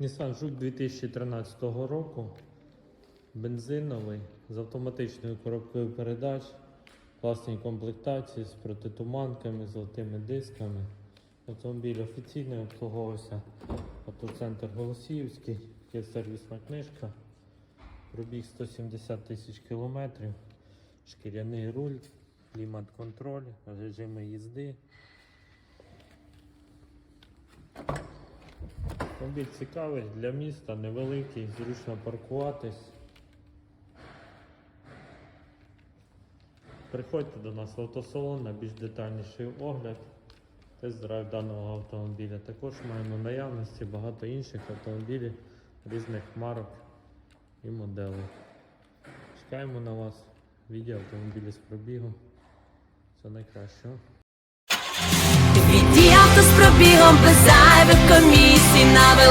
Nissan Juke 2013 року. Бензиновий з автоматичною коробкою передач, класній комплектації з протитуманками, золотими дисками. Автомобіль офіційний обслуговувався автоцентр Голосіївський, є сервісна книжка. Пробіг 170 тисяч кілометрів, шкіряний руль, клімат-контроль, режими їзди. Автомобіль цікавий для міста, невеликий, зручно паркуватись. Приходьте до нас в автосалон на більш детальніший огляд. Тест-драйв даного автомобіля. Також маємо наявності багато інших автомобілів різних марок і моделей. Чекаємо на вас. Відео автомобілі з пробігом. Все найкращого. З пробігом без зайвих комісій на.